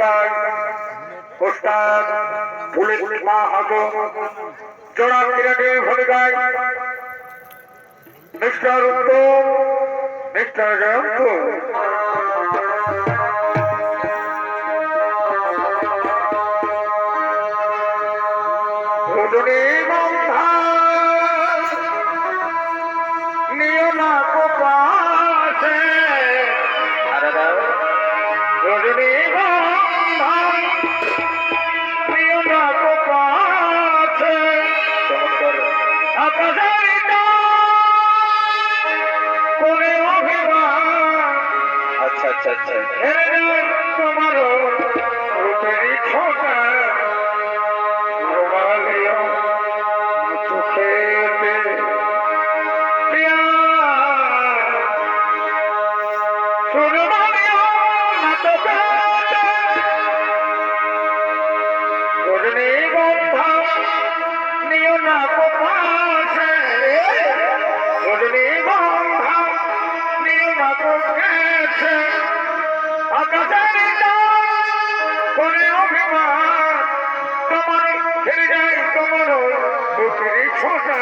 জায়গায় ওস্তাদ পুলিশ মা হাজো জোড়া ক্রীড়াটির ভূমিকায়। মিস্টার উত্তম মিস্টার জয়ন্ত ভূষে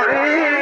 হরি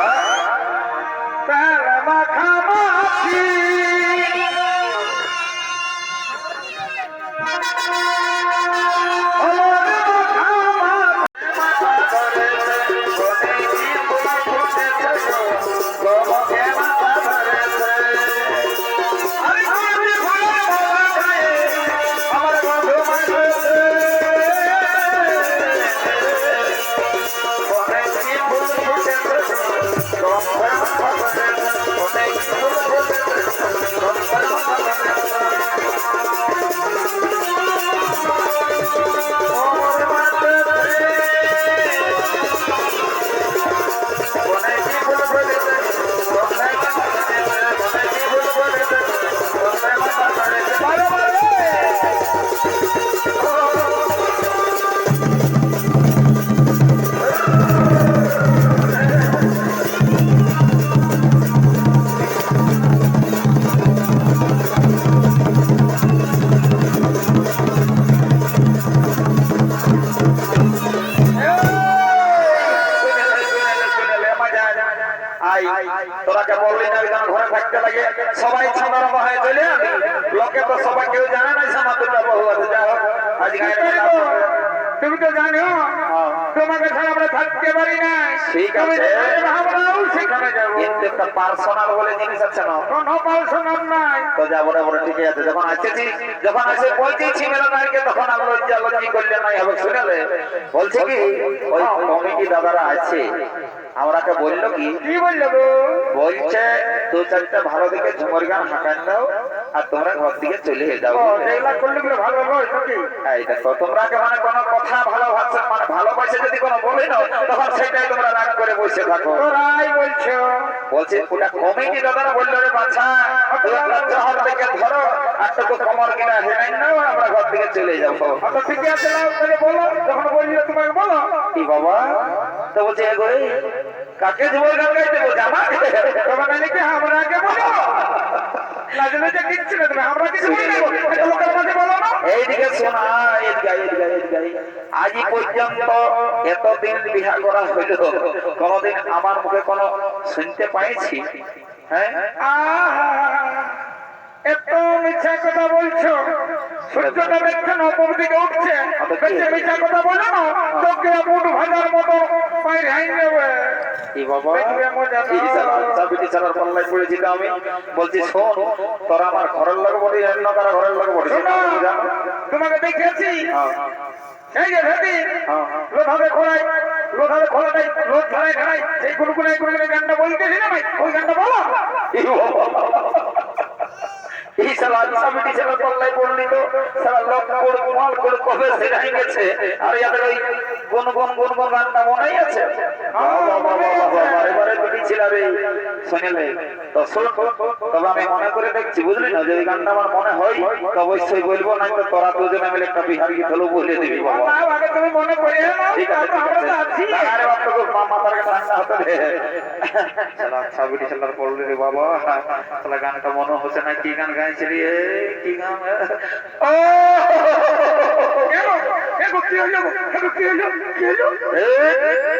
আই সবাই ছানার হয়ে চলে লোকে তো সবাই কেউ জানে না সামা বহু আছে যা হোক আজ গায়ে তুমি তো জানো তোমাকে ছাড়া আমরা থাকতে পারি না। ঠিক আছে। আমরাও সেখানে যাব। কিন্তু একটা পার্সোনাল বলে জিনিস আছে না? কোনো পালসনার নাই। তো যাব না ঠিকই আছে। যখন আসেছি যখন আসে বলতেছি তখন আর লজ্জা লজ্জি করলে নাই হবে শুনেলে বলছে কি ওই কমিটি দাদারা আছে। আমরাকে বলল কি কি বলল বলছে দু চারটা ভালো দিকে ঝুমর গান হাঁকান দাও আর তোমরা ঘর দিকে চলে যাও। করলে ভালো নাকি? এই দেখো তোমরা মানে কোনো কথা ভালোবাসা মানে ভালোবাসে যদি কোনো বলে না তখন সেটাই তোমরা রাগ করে বসে থাকো। তোরাই বলছো। বলছে ওটা কমিটি দাদারা বলল রে বাছা শহর থেকে ধরো আর তো কমর কিনা হেরাই নাও আমরা ঘর থেকে চলে যাব। আচ্ছা ঠিক আছে তাহলে বলো যখন বললে তোমাকে বলো। কি বাবা? তো বলছে এগোই কাকে ঝুমর গান গাইতে বলছে? আমাকে তোমার নাকি আমরাকে বলো। লাজে লাজে কিচ্ছু না তুমি আমরা কিছু বলে দেবো এটা লোকের মাঝে বলো না। এইদিকে শোনা এদিকে আই, এদিকে আই, এদিকে আই। আজই পর্যন্ত এতদিন বিহা করা হইল। কোনদিন আমার মুখে কোনো শুনতে পাইছি? হ্যাঁ? এত মিথ্যা কথা বলছো। সূর্যটা দেখছে না অপর দিকে উঠছে মিথ্যা কথা বলো না। মুঠ ভাজার মতো কি বাবা চাবিটি চালার পাল্লায় পড়েছি তো আমি বলছি শোন তোরা আমার ঘরের লোক বলি অন্য কারও ঘরের লোক বলি তোমাকে দেখেছি। এই যে ভেটি হ্যাঁ, হ্যাঁ। লোধাবে খোলাই লোধাবে খোলাটাই লোধ ধারায় ধারায় সেই গুনগুনাই গুনগুনে গানটা বলতেছি না ভাই ওই গানটা বলো। এই শালা চাবিটি চালার পাল্লায় পড়লি তো শালা লোক কোড় মাল কবে সেরাই গেছে? আর ইয়াদের ওই গুন গুন গুন গুন গানটা মনেই আছে। রে শুনিলে? তো তবে আমি মনে করে দেখছি বুঝলি না যে এই গানটা আমার মনে হয় তো অবশ্যই বলব না তো তোরা দুজনে মিলে একটা গীত বলে দিবি বাবা। না, তুমি মনে করে ঠিক আছে ঠিক আছে। আরে বাপ তোকে মাথার কাছে ঠান্ডা হতে দে শালা ছাবিটি শালার পড়লি রে বাবা। শালা গানটা মনে হচ্ছে না কি গান গাইছিলি কি গান? ও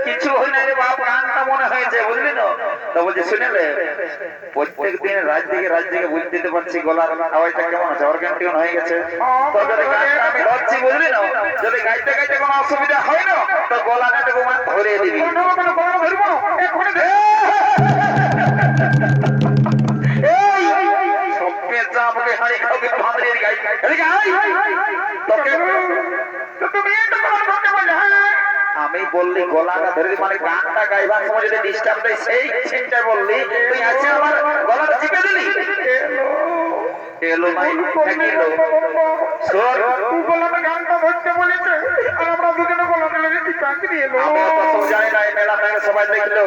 কিছু হয় না বাপ গানটা মনে হয়েছে বুঝলি না তো বলছি শুনেলে প্রত্যেক দিন রাত দিকে রাত দিকে বুঝতে দিতে পারছি গলার আওয়াজটা কেমন আছে অর্গান টিউন হয়ে গেছে আমি গাচ্ছি বুঝলি না যদি গাইতে গাইতে কোনো অসুবিধা হয় না তো গলাটা দেখো। মানে ধরে দিবি ধরবো হ্যাঁ? আমি বললি, গলাটা ধরে মানে গানটা গাইবার সময় যদি ডিস্টার্ব দেয়, সেই চিন্তা বললি, তুই আছে আমার গলাটা চিপে দিলি? এলো নাই নাকি এলো শোন গানটা ধরতে বলেছে আর আমরা দুজনে গলাতে লেগে কি চাকরি এলো। আমি অত সব জানি মেলা মেলা সবাই দেখল।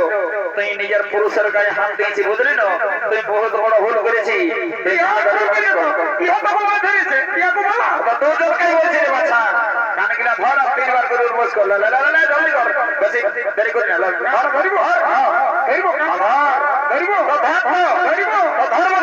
তুই নিজের পুরুষের গায়ে হাত দিয়েছি বুঝলি না? তুই বহুত বড় ভুল করেছি। ইহা তো বলা ধরেছে ইহা তো বলা আবার তোর দরকার বলছি রে বাচ্চা কানে ধর আর তিনবার করে উঠবস কর। লা লা লা জলদি কর বেশি দেরি করি না ধর। ধর ধরিব। হ্যাঁ ধরিব। ধরিব। তো ধর তো ধরিব। তো ধর না ধরিব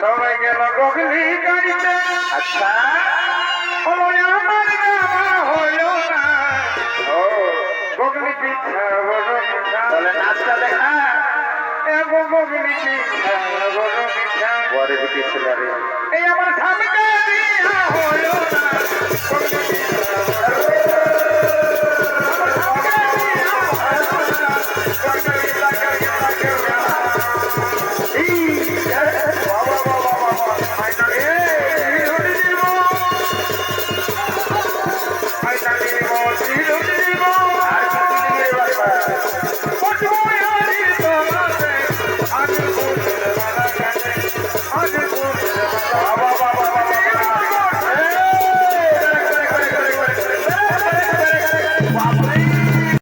সবাই গেল গুগলি গাড়িতে আচ্ছা আমার গাওয়া হলো না ও গুগলি পিঠা বড় মিঠা তাহলে নাচটা দেখা এবং গুগলি পিঠা বড় মিঠা পরে দিকে ছিল রে স্বামীকে বিয়া হলো না।